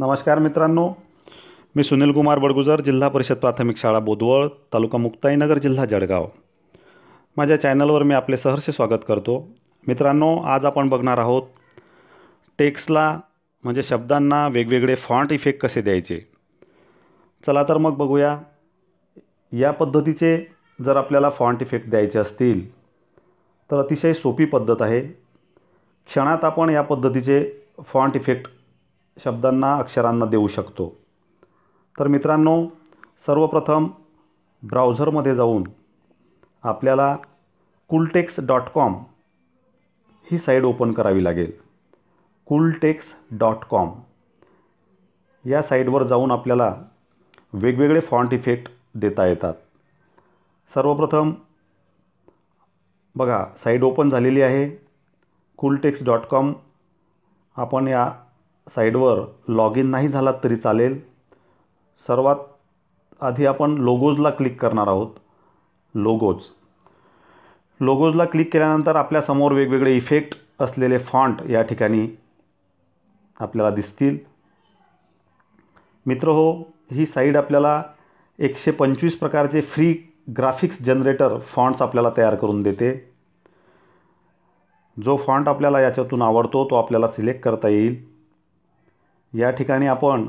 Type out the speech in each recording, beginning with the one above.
नमस्कार मित्रांनो. मी सुनील कुमार बडगुजर जिल्हा परिषद प्राथमिक शाळा बोदवळ तालुका मुक्ताईनगर जिल्हा जळगाव. माझ्या चॅनलवर मी आपले सहर्ष स्वागत करतो. मित्रांनो आज आपण बघणार आहोत टेक्स्टला म्हणजे शब्दांना वेगवेगळे फॉन्ट इफेक्ट कसे द्यायचे? चला तर मग बघूया. या पद्धतीचे जर आपल्याला फॉन्ट इफेक्ट द्यायचे असतील तर अतिशय सोपी पद्धत आहे. क्षणात आपण या पद्धतीचे फॉन्ट इफेक्ट शब्दांना अक्षरांना देऊ शकतो. तर मित्रांनो सर्वप्रथम ब्राउझरमध्ये जाऊन आपल्याला कुलटेक्स डॉट कॉम ही साईट ओपन करावी लागेल. कुलटेक्स डॉट कॉम या साईटवर जाऊन आपल्याला वेगवेगळे फॉन्ट इफेक्ट देता येतात. सर्वप्रथम बघा साईट ओपन झालेली आहे. कुलटेक्स डॉट कॉम आपण या साईडवर लॉग इन नाही झालात तरी चालेल. सर्वात आधी आपण लोगोजला क्लिक करणार आहोत. लोगोज. लोगोजला क्लिक केल्यानंतर आपल्यासमोर वेगवेगळे इफेक्ट असलेले फॉन्ट या ठिकाणी आपल्याला दिसतील. मित्र हो ही साईड आपल्याला एकशे पंचवीस प्रकारचे फ्री ग्राफिक्स जनरेटर फॉन्ट्स आपल्याला तयार करून देते. जो फॉन्ट आपल्याला याच्यातून आवडतो तो आपल्याला सिलेक्ट करता येईल. या ठिकाणी आपण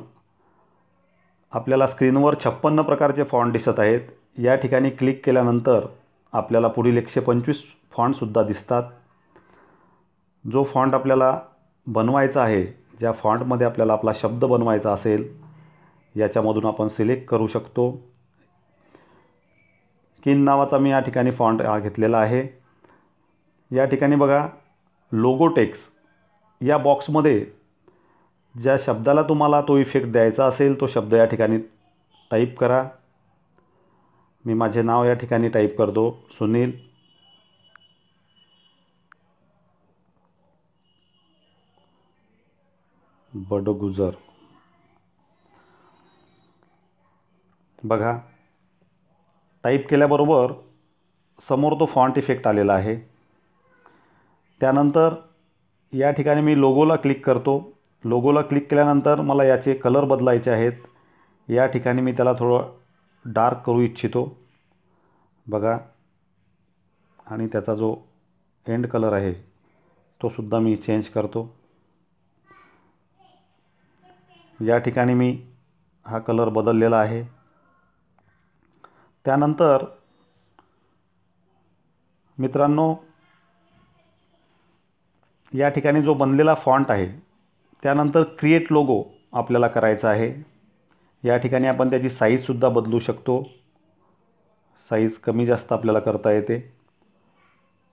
आपल्याला स्क्रीनवर छप्पन्न प्रकारचे फॉन्ट दिसत आहेत. या ठिकाणी क्लिक केल्यानंतर आपल्याला पुढील एकशे पंचवीस फॉन्टसुद्धा दिसतात. जो फॉन्ट आपल्याला बनवायचा आहे ज्या फॉन्टमध्ये आपल्याला आपला शब्द बनवायचा असेल याच्यामधून आपण सिलेक्ट करू शकतो. किन नावाचा मी या ठिकाणी फॉन्ट हा घेतलेला आहे. या ठिकाणी बघा लोगोटेक्स या बॉक्समध्ये ज्या शब्दाला तुम्हाला तो इफेक्ट द्यायचा असेल तो शब्द या ठिकाणी टाईप करा. मी माझे नाव या ठिकाणी टाईप करतो. सुनील. बडगुजर. बघा टाईप केल्याबरोबर समोर तो फॉन्ट इफेक्ट आलेला आहे. त्यानंतर या ठिकाणी मी लोगोला क्लिक करतो. लोगोला क्लिक केल्यानंतर मला याचे कलर बदलायचे आहेत. या ठिकाणी मी त्याला थोडं डार्क करू इच्छितो. बघा. आणि त्याचा जो एंड कलर आहे तो सुद्धा मी चेंज करतो. या ठिकाणी मी हा कलर बदललेला आहे. त्यानंतर मित्रांनो या ठिकाणी जो बनलेला फॉन्ट आहे त्यानंतर क्रिएट लोगो आपल्याला करायचा आहे. या ठिकाणी आपण त्याची साईजसुद्धा बदलू शकतो. साईज कमी जास्त आपल्याला करता येते.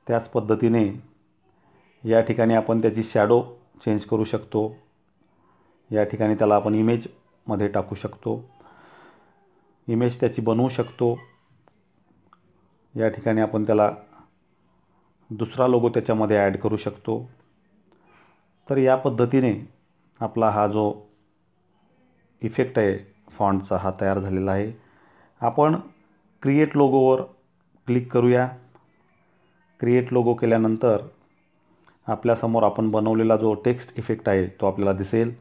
त्याच पद्धतीने या ठिकाणी आपण त्याची शॅडो चेंज करू शकतो. या ठिकाणी त्याला आपण इमेजमध्ये टाकू शकतो. इमेज त्याची बनवू शकतो. या ठिकाणी आपण त्याला दुसरा लोगो त्याच्यामध्ये ॲड करू शकतो. तर या पद्धतीने आपला हा जो इफेक्ट आहे फॉन्टचा हा तयार झालेला आहे. आपण क्रिएट लोगोवर क्लिक करूया. क्रिएट लोगो केल्यानंतर आपल्यासमोर आपण बनवलेला जो टेक्स्ट इफेक्ट आहे तो आपल्याला दिसेल.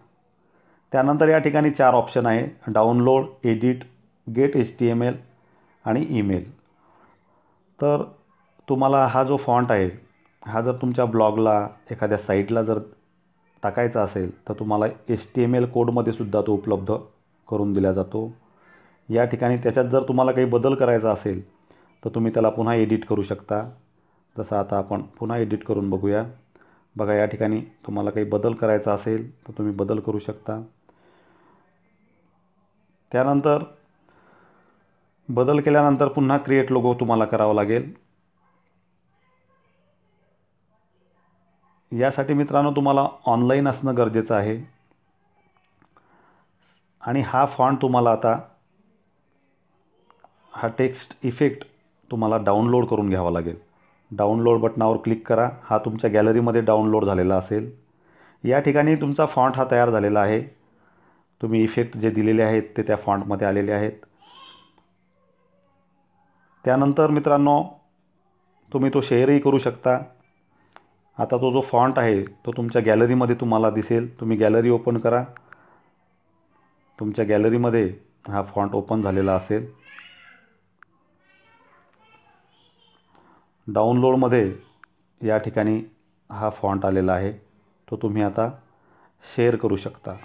त्यानंतर या ठिकाणी चार ऑप्शन आहे. Download edit get H T M L आणि ईमेल तर तुम्हाला हा जो फॉन्ट आहे हा जर तुमच्या ब्लॉगला एखाद्या साईटला जर टाकायचा असेल तर तुम्हाला एच टी एम एल कोडमध्ये सुद्धा तो उपलब्ध करून दिला जातो. या ठिकाणी त्याच्यात जर तुम्हाला काही बदल करायचा असेल तर तुम्ही त्याला पुन्हा एडिट करू शकता. जसं आता आपण पुन्हा एडिट करून बघूया. बघा या ठिकाणी तुम्हाला काही बदल करायचा असेल तर तुम्ही बदल करू शकता. त्यानंतर बदल केल्यानंतर पुन्हा क्रिएट लोगो तुम्हाला करावा लागेल. यासाठी मित्रांनो तुम्हाला ऑनलाईन असणं गरजेचं आहे. आणि हा फॉन्ट तुम्हाला आता हा टेक्स्ट इफेक्ट तुम्हाला डाउनलोड करून घ्यावा लागेल. डाउनलोड बटनावर क्लिक करा. हा तुमच्या गॅलरीमध्ये डाउनलोड झालेला असेल. या ठिकाणी तुमचा फॉन्ट हा तयार झालेला आहे. तुम्ही इफेक्ट जे दिलेले आहेत ते त्या फॉन्टमध्ये आलेले आहेत. त्यानंतर मित्रांनो तुम्ही तो शेअरही करू शकता. आता तो जो फॉन्ट आहे तो तुमच्या गॅलरीमध्ये तुम्हाला दिसेल. तुम्ही गॅलरी ओपन करा. तुमच्या गॅलरीमध्ये हा फॉन्ट ओपन झालेला असेल. डाउनलोडमध्ये या ठिकाणी हा फॉन्ट आलेला आहे. तो तुम्ही आता शेअर करू शकता.